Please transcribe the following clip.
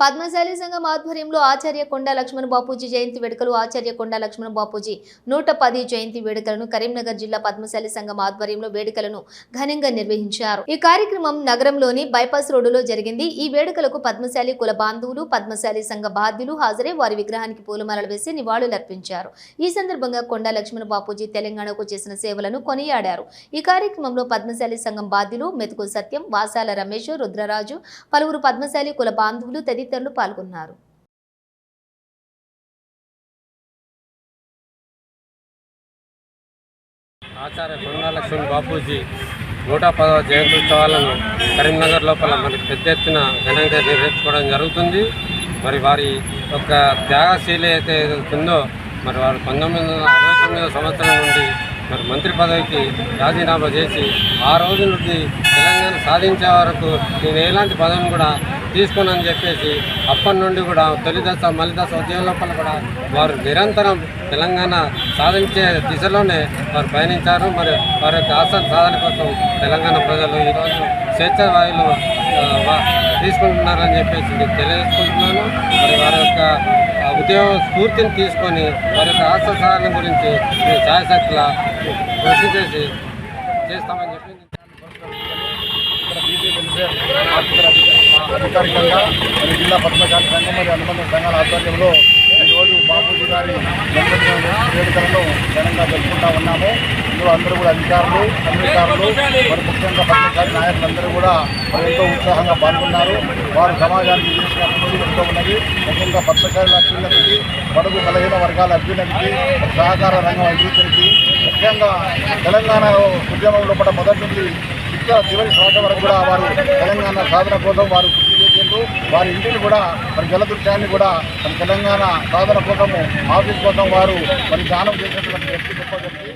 పద్మశాలి సంఘం ఆధ్వర్యంలో ఆచార్య కొండ లక్ష్మణ బాపూజీ జయంతి వేడుకలు ఆచార్య కొండ లక్ష్మణ బాపూజీ నూట పది జయంతి వేడుకలను కరీంనగర్ జిల్లా పద్మశాలి సంఘం ఆధ్వర్యంలో వేడుకలను ఘనంగా నిర్వహించారు. ఈ కార్యక్రమం నగరంలోని బైపాస్ రోడ్డులో జరిగింది. ఈ వేడుకలకు పద్మశాలి కుల బాంధవులు పద్మశాలి సంఘ బాధ్యులు హాజరై వారి విగ్రహానికి పూలమాలలు వేసి నివాళులర్పించారు ఈ సందర్భంగా కొండ లక్ష్మణ బాపూజీ తెలంగాణకు చేసిన సేవలను కొనియాడారు. ఈ కార్యక్రమంలో పద్మశాలి సంఘం బాధ్యులు మెతుకు సత్యం వాసాల రమేష్ రుద్రరాజు పలువురు పద్మశాలి కుల బాంధవులు తదితరులు పాల్గొన్నారు. ఆచార్య కొండాలక్ష్మణ్ బాపూజీ నూట పదవ జయంత్యుత్సవాలను కరీంనగర్ లోపల మనకి పెద్ద ఎత్తున ఘనంగా నిర్వహించుకోవడం జరుగుతుంది. మరి వారి యొక్క త్యాగశీల అయితే ఉందో మరి వారు పంతొమ్మిది వందల అరవై తొమ్మిదవ సంవత్సరం నుండి మరి మంత్రి పదవికి రాజీనామా చేసి ఆ రోజు నుండి తెలంగాణ సాధించే వరకు నేను ఎలాంటి పదవిని కూడా తీసుకోనని చెప్పేసి అప్పటి నుండి కూడా తొలి దశ మలి దశ ఉద్యమం లోపల కూడా వారు నిరంతరం తెలంగాణ సాధించే దిశలోనే వారు పయనించారు. మరి వారి యొక్క ఆశ సాధన కోసం తెలంగాణ ప్రజలు ఈరోజు స్వేచ్ఛ వాయులు తీసుకుంటున్నారని చెప్పేసి నేను తెలియజేసుకుంటున్నాను. మరి వారి యొక్క ఉద్యోగ స్ఫూర్తిని తీసుకొని వారి యొక్క ఆశ సాధన గురించి మేము సాయశక్తుల కృషి చేసి చేస్తామని చెప్పి అధికారికంగా జిల్లా పద్మశాలి సంఘం మరియు అనుబంధ సంఘాల ఆధ్వర్యంలో ఈరోజు బాపూజీ గారి వేడుకలను ఘనంగా జరుపుకుంటా ఉన్నాము. ఇందులో అందరూ కూడా అధికారులు అధికారులు మరి ముఖ్యంగా పద్మశాలి నాయకులందరూ కూడా ఎంతో ఉత్సాహంగా పాల్గొన్నారు. వారు సమాజానికి చేసిన అభివృద్ధి ఎంతో ఉన్నది. ముఖ్యంగా పద్మశాలి అభ్యున్నతికి పడుగు బలహీన వర్గాల అభ్యున్నతికి సహకార రంగం అభివృద్ధికి ముఖ్యంగా తెలంగాణ ఉద్యమంలో పడ్డ మొదటి నుండి చివరి శ్వాస వరకు కూడా వారు తెలంగాణ సాధన కోసం వారు చేస్తూ వారి ఇంటిని కూడా మరి జలదృశ్యాన్ని కూడా మన తెలంగాణ సాధన కోసము ఆఫీస్ కోసం వారు మరి దానం చేసినటువంటి వ్యక్తి గొప్ప వ్యక్తి